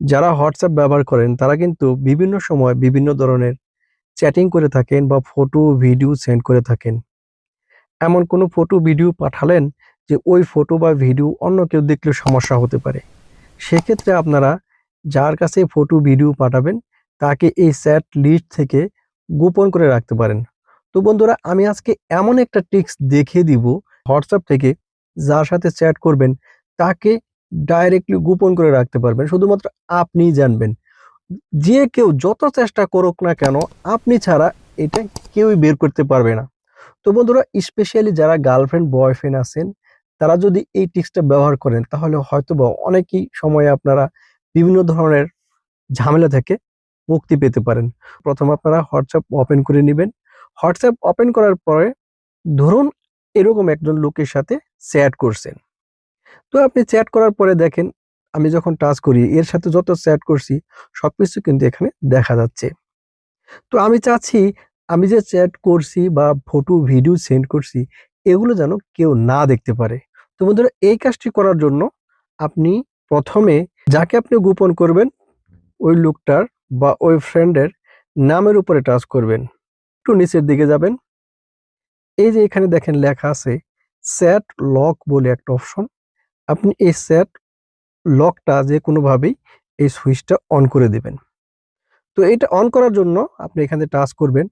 যারা হোয়াটসঅ্যাপ ব্যবহার করেন, তারা কিন্তু বিভিন্ন সময় বিভিন্ন ধরনের চ্যাটিং করে থাকেন বা ফটো ভিডিও সেন্ড করে থাকেন। এমন কোনো ফটো ভিডিও পাঠালেন যে ওই ফটো বা ভিডিও অন্য কেউ দেখলে সমস্যা হতে পারে। সেক্ষেত্রে আপনারা যার কাছে ফটো ভিডিও পাঠাবেন, তাকে এই চ্যাট লিস্ট থেকে গোপন করে রাখতে পারেন। তো বন্ধুরা, আমি আজকে এমন একটা টিক্স দেখিয়ে দিব হোয়াটসঅ্যাপ থেকে, যার সাথে চ্যাট করবেন, তাকে ডাইরেক্টলি গোপন করে রাখতে পারবেন। শুধুমাত্র আপনিই জানবেন। যে কেউ যত চেষ্টা করুক না কেন, আপনি ছাড়া এটা কেউই বের করতে পারবে না। তো বন্ধুরা স্পেশালি যারা গার্লফ্রেন্ড বয়ফ্রেন্ড আছেন, তারা যদি এই টিক্সটা ব্যবহার করেন, তাহলে হয়তো বা অনেকই সময়ে আপনারা বিভিন্ন ধরনের ঝামেলা থেকে মুক্তি পেতে পারেন। প্রথম আপনারা হোয়াটসঅ্যাপ ওপেন করে নেবেন। হোয়াটসঅ্যাপ ওপেন করার পরে ধরুন এরকম একজন লোকের সাথে চ্যাট করছেন। তো আপনি চ্যাট করার পরে দেখেন, আমি যখন টাচ করি, এর সাথে যত চ্যাট করছি, সবকিছু কিন্তু এখানে দেখা যাচ্ছে। তো আমি চাচ্ছি, আমি যে চ্যাট করছি বা ফটো ভিডিও সেন্ড করছি, এগুলো যেন কেউ না দেখতে পারে। তো বন্ধুরা, এই কাজটি করার জন্য আপনি প্রথমে যাকে আপনি গোপন করবেন, ওই লোকটার বা ওই ফ্রেন্ডের নামের উপরে টাচ করবেন। একটু নিচের দিকে যাবেন। এই যে এখানে দেখেন লেখা আছে স্যাট লক বলে একটা অপশন আপনি এই স্যাট লকটা যে কোনোভাবেই এই সুইচটা অন করে দেবেন। তো এটা অন করার জন্য আপনি এখানে টাচ করবেন।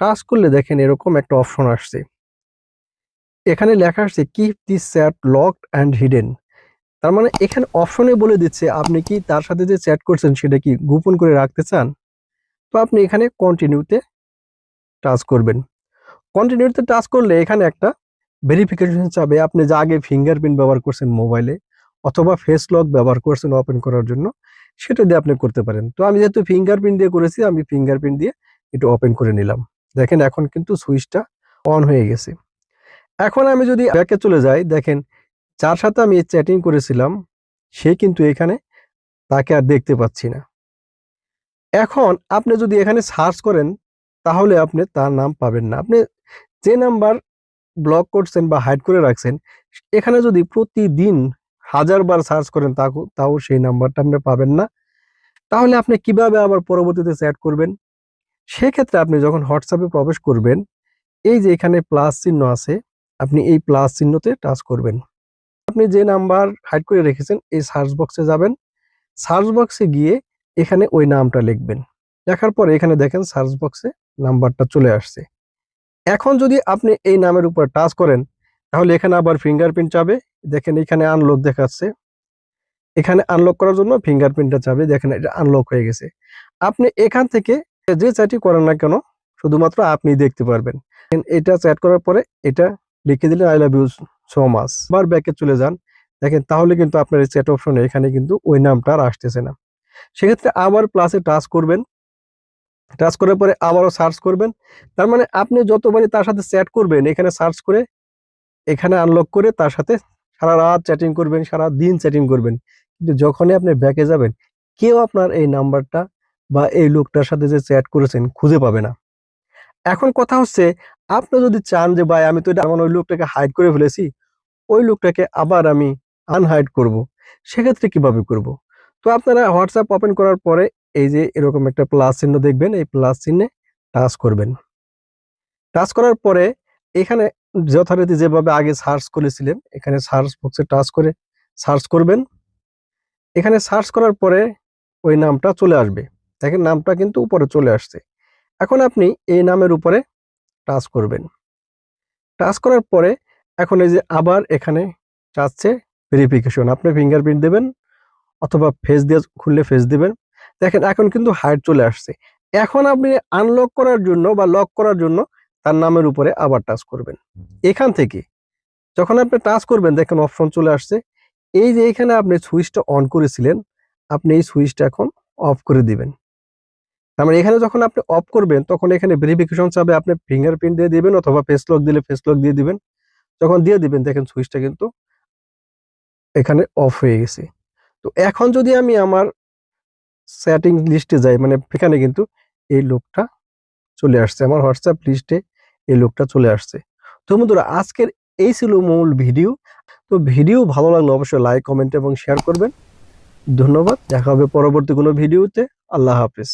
টাচ করলে দেখেন এরকম একটা অপশন আসছে। এখানে লেখা আসছে keep this chat locked and hidden তার মানে এখানে অপশনে বলে দিচ্ছে, আপনি কি তার সাথে যে চ্যাট করছেন সেটা কি গোপন করে রাখতে চান? তো আপনি এখানে কন্টিনিউতে টাচ করবেন। কন্টিনিউতে টাচ করলে এখানে একটা ভেরিফিকেশন চাবে, আপনি যা আগে ফিঙ্গারপ্রিন্ট ব্যবহার করছেন মোবাইলে অথবা ফেস লক ব্যবহার করছেন ওপেন করার জন্য, সেটা দিয়ে আপনি করতে পারেন। তো আমি যেহেতু ফিঙ্গারপ্রিন্ট দিয়ে করেছি, আমি ফিঙ্গারপ্রিন্ট দিয়ে এটা ওপেন করে নিলাম। দেখেন এখন কিন্তু সুইচটা অন হয়ে গেছে। এখন আমি যদি ব্যাকে চলে যাই, দেখেন যার সাথে আমি চ্যাটিং করেছিলাম, সে কিন্তু এখানে তাকে আর দেখতে পাচ্ছি না। এখন আপনি যদি এখানে সার্চ করেন, তাহলে আপনি তার নাম পাবেন না। আপনি যে নাম্বার ব্লক করছেন বা হাইড করে রাখছেন, এখানে যদি প্রতিদিন হাজারবার সার্চ করেন তাও সেই নাম্বারটা আপনি পাবেন না। তাহলে আপনি কীভাবে আবার পরবর্তীতে চ্যাট করবেন? সেক্ষেত্রে আপনি যখন হোয়াটসঅ্যাপে প্রবেশ করবেন, এই যে এখানে প্লাস চিহ্ন আছে, আপনি এই প্লাস চিহ্নতে টাচ করবেন। আপনি যে নাম্বার হাইড করে রেখেছেন, এই সার্চ বক্সে যাবেন। সার্চ বক্সে গিয়ে এখানে ওই নামটা লিখবেন। লেখার পরে এখানে দেখেন সার্চ বক্সে নাম্বারটা চলে আসছে। এখন যদি আপনি এই নামের উপর টাচ করেন, তাহলে এখানে আবার ফিঙ্গারপ্রিন্ট চাবে। দেখেন এখানে আনলক দেখাচ্ছে। এখানে আনলক করার জন্য ফিঙ্গারপ্রিন্টটা চাবে। দেখেন এটা আনলক হয়ে গেছে। আপনি এখান থেকে যে চ্যাটই করেন না কেন, শুধুমাত্র আপনি দেখতে পারবেন। এটা চ্যাট করার পরে এটা লিখে দিলেন I love you so much আবার ব্যাকে চলে যান। দেখেন, তাহলে কিন্তু আপনার এই চ্যাট অপশনে এখানে কিন্তু ওই নামটা আর আসতেছে না। সেক্ষেত্রে আবার প্লাসে টাচ করবেন। টাচ করার পরে আবারও সার্চ করবেন। তার মানে আপনি যতবারই তার সাথে চ্যাট করবেন, এখানে সার্চ করে, এখানে আনলক করে তার সাথে সারা রাত চ্যাটিং করবেন, সারা দিন চ্যাটিং করবেন। কিন্তু যখনই আপনি ব্যাকে যাবেন, কেউ আপনার এই নাম্বারটা বা এই লোকটার সাথে যে চ্যাট করেছেন খুঁজে পাবে না। এখন কথা হচ্ছে, আপনি যদি চান যে, ভাই, আমি তো এটা, আমার ওই লোকটাকে হাইড করে ফেলেছি, ওই লোকটাকে আবার আমি আনহাইড করব। সেক্ষেত্রে কীভাবে করব? তো আপনারা হোয়াটসঅ্যাপ ওপেন করার পরে এই যে এরকম একটা প্লাস চিহ্ন দেখবেন, এই প্লাস চিহ্নে টাচ করবেন। টাচ করার পরে এখানে যথারীতি যেভাবে আগে সার্চ করেছিলেন, এখানে সার্চ বক্সে টাচ করে সার্চ করবেন। এখানে সার্চ করার পরে ওই নামটা চলে আসবে। দেখেন নামটা কিন্তু উপরে চলে আসছে। এখন আপনি এই নামের উপরে টাচ করবেন। টাচ করার পরে এখন এই যে আবার এখানে চাচ্ছে ভেরিফিকেশন আপনি ফিঙ্গারপ্রিন্ট দেবেন অথবা ফেস দিয়ে খুললে ফেস দিবেন। দেখেন, এখন কিন্তু হাইট চলে আসছে। এখন আপনি আনলক করার জন্য বা লক করার জন্য তার নামের উপরে আবার টাচ করবেন। এখান থেকে যখন আপনি টাচ করবেন, দেখেন অপশন চলে আসছে। এই যে এখানে আপনি সুইচটা অন করেছিলেন, আপনি এই সুইচটা এখন অফ করে দিবেন। তার মানে এখানে যখন আপনি অফ করবেন, তখন এখানে ভেরিফিকেশন চাবে আপনি ফিঙ্গারপ্রিন্ট দিয়ে দিবেন অথবা ফেস লক দিলে ফেস লক দিয়ে দিবেন। যখন দিয়ে দিবেন, দেখেন সুইচটা কিন্তু এখানে অফ হয়ে গেছে। তো এখন যদি আমি আমার সেটিং লিস্টে যাই মানে এখানে কিন্তু এই লোকটা চলে আসছে। আমার হোয়াটসঅ্যাপ লিস্টে এই লোকটা চলে আসছে। তো বন্ধুরা, আজকের এই ছিল মূল ভিডিও তো ভিডিও ভালো লাগলে অবশ্যই লাইক কমেন্ট এবং শেয়ার করবেন। ধন্যবাদ। দেখা হবে পরবর্তী কোনো ভিডিওতে আল্লাহ হাফেজ।